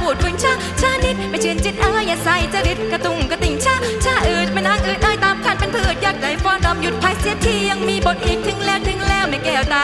บูดฝนชาชานิดไม่ชื่นจิตเอ้ยอย่าใส่จริตกระตุ้งกระติ่งชาชาอืดไม่นางอืดเอ้ยตามคันเป็นพืชอยากได้ฟ้อนรำหยุดพายเสียทียังมีบทอีกถึงแล้วถึงแล้วใม่แก้วตา